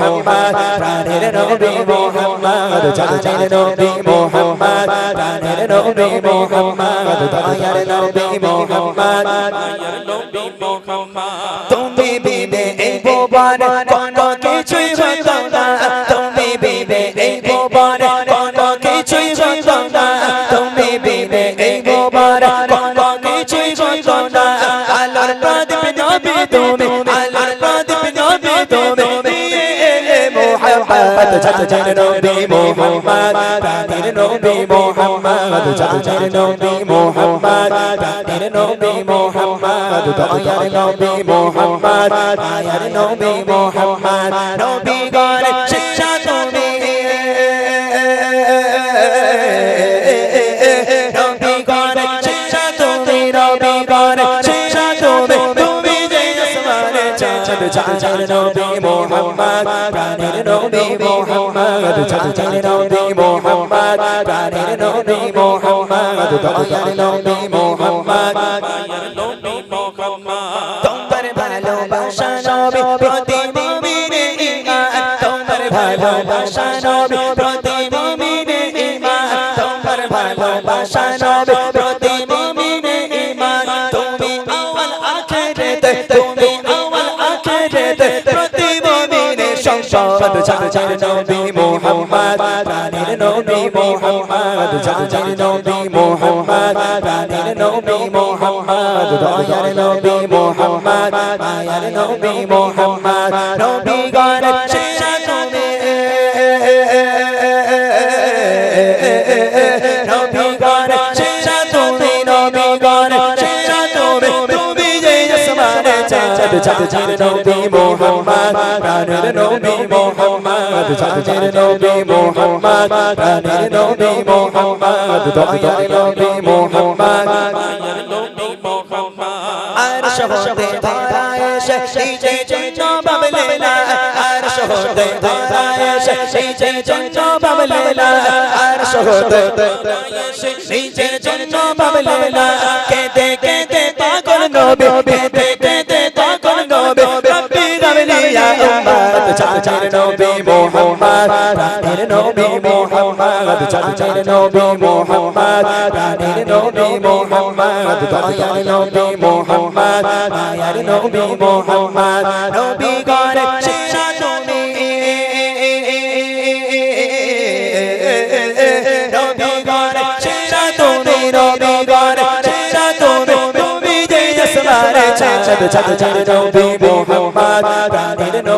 মোহাম্মদ, প্রাণের নবী মোহাম্মদ জানের নবী মোহাম্মদ, প্রাণের নবী মোহাম্মদ দয়ার নবী মোহাম্মদ। তুমি বিবে এই ভুবন, কোন কিছুই তুমি বিবে এই ভুবন, কোন কিছুই তুমি বিবে এই ভুবন মোহাম্মদ জানের নবী মোহাম্মদ প্রাণের নবী মোহাম্মদ জানের নবী মোহাম্মদ প্রাণের নবী মোহাম্মদ দয়ার নবী মোহাম্মদ আয়ার নবী মোহাম্মদ নবী গরে শিক্ষা তুমি তুমি নবী গরে নবী মোহাম্মদ প্রাণের নবী মোহাম্মদ চাঁদের নবী মোহাম্মদ প্রাণের নবী মোহাম্মদ দয়ার নবী মোহাম্মদ তোমার ভালোবাসা নবী প্রতি মুমিনে ঈমান তোমার ভালোবাসা নবী প্রতি মুমিনে ঈমান তোমার ভালোবাসা নবী সংসদ জানের নবী মোহাম্মদ প্রাণের নবী মোহাম্মদ জানের নবী মোহাম্মদ প্রাণের নবী মোহাম্মদ দয়ার নবী মোহাম্মদ মায়ার নবী মোহাম্মদ নবী গণ শিক্ষা তুমি নবী গণ শিক্ষা তুমি নবী গণ শিক্ষা তুমি তুমি যে আসমানে চাঁদ চাঁদের নবী মোহাম্মদ প্রাণের নবী চাঁদের নবী মোহাম্মদ প্রাণের নবী মোহাম্মদ দয়ার নবী মোহাম্মদ আর শহদে ধরা এসে নিজে জন্য বাবলে না আর শহদে ধরা এসে নিজে জন্য বাবলে না আর এসে নিজে জন্য বাবলে না কেঁদে কেঁদে পাগল নবী কেঁদে কেঁদে পাগল নবী রব্বি গাবলিয়া উম্মত চাচার নবী মোহাম্মদ প্রাণের নবী মোহাম্মদ চাচার নবী মোহাম্মদ প্রাণের নবী মোহাম্মদ দয়ার নবী মোহাম্মদ মায়ার নবী মোহাম্মদ নবী গরে শিক্ষা তুমি নবী গরে শিক্ষা তুমি নবী গরে শিক্ষা তুমি তুমি যে আসমানে চাঁদ চাঁদের নবী মোহাম্মদ প্রাণের নবী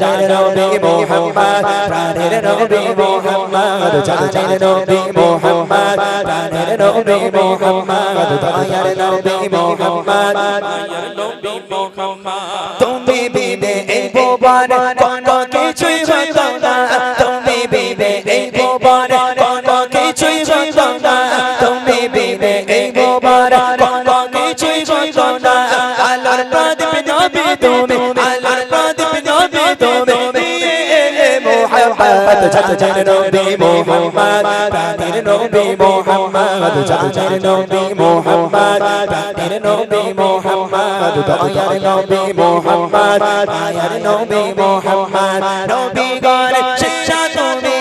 তুমি নবী চাঁদ চাঁদের নবী মোহাম্মদ প্রাণের নবী মোহাম্মদ জানের নবী মোহাম্মদ প্রাণের নবী মোহাম্মদ দয়ার নবী মোহাম্মদ তুমি বিবে এই ভুবন কোন কিছুই হতো না। তুমি বিবে এই ভুবন কোন কিছুই হতো না। তুমি বিবে এই ভুবন মোহাম্মদ জানের নবী মোহাম্মদ প্রাণের নবী মোহাম্মদ জানের নবী মোহাম্মদ প্রাণের নবী মোহাম্মদ দয়ার নবী মোহাম্মদ দয়ার নবী মোহাম্মদ নবী গণ শিক্ষা তুমি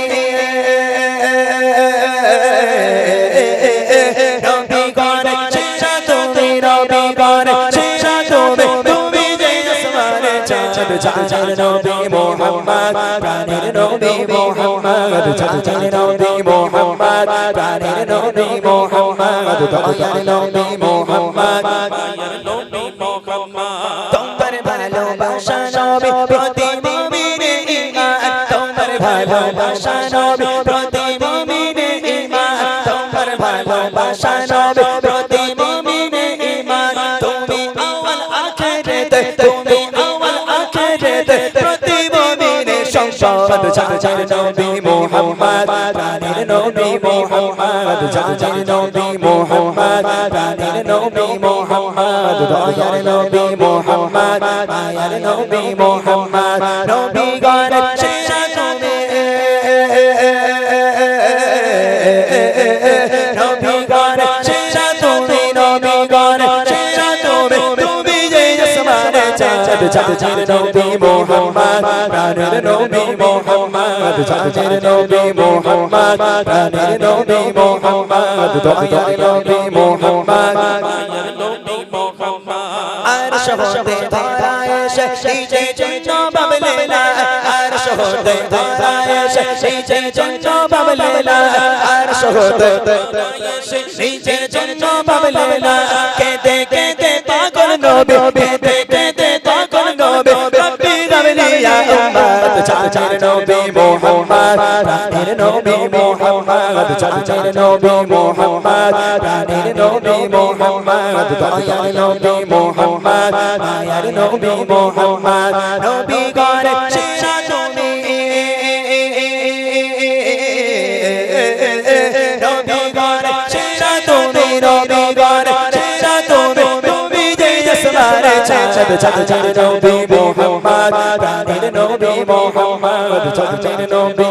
নবী। গণ শিক্ষা তুমি নবী গণ শিক্ষা তুমি তুমি যে আসমানে চাঁদ চাঁদ মোহাম্মদ চাঁদ নবী মোহাম্মদ প্রাণের নবী মোহাম্মদ দয়ার নবী মোহাম্মদ তোমার ভালোবাসা নবী প্রতি মুমিনে ঈমান তোমার ভালোবাসা নবী প্রতি মুমিনে ঈমান তোমার ভালোবাসা নবী প্রতি মুমিনে ঈমান তুমি আওয়াল আখিরাতে তুমি আওয়াল আখিরাতে প্রতি মুমিনে সংসদ নবী নবী মোহাম্মদ জানের নবী মোহাম্মদ, প্রাণের নবী মোহাম্মদ, দয়ার নবী মোহাম্মদ, মায়ার নবী মোহাম্মদ নবী তুমি নবী সেরা তুমি নবী সেরা তুমি যে আসমানে চাঁদ চাঁদের নবী মোহাম্মদ, প্রাণের নবী চাঁদের নবী মোহাম্মদ প্রাণের নবী মোহাম্মদ দয়ার নবী মোহাম্মদ আর শহদে ধরা এসে নিজে জন্য বাবলে না আর শহদে ধরা এসে নিজে জন্য বাবলে না আর শহদে এসে নিজে জন্য বাবলে না কেঁদে কেঁদে পাগল নবী কেঁদে কেঁদে পাগল নবী রব্বি গাবলিয়া উম্মত চাচার নবী মোহাম্মদ প্রাণের নবী মোহাম্মদ চাচার নবী মোহাম্মদ প্রাণের নবী মোহাম্মদ দয়ার নবী মোহাম্মদ মায়ার নবী মোহাম্মদ নবী গণ সেরা তুমি নবী। গণ সেরা তুমি নবী গণ সেরা তুমি তুমি যে আসমানে চাঁদ মোহাম্মদ প্রাণের নবী। মোহাম্মদ চাঁদের নবী।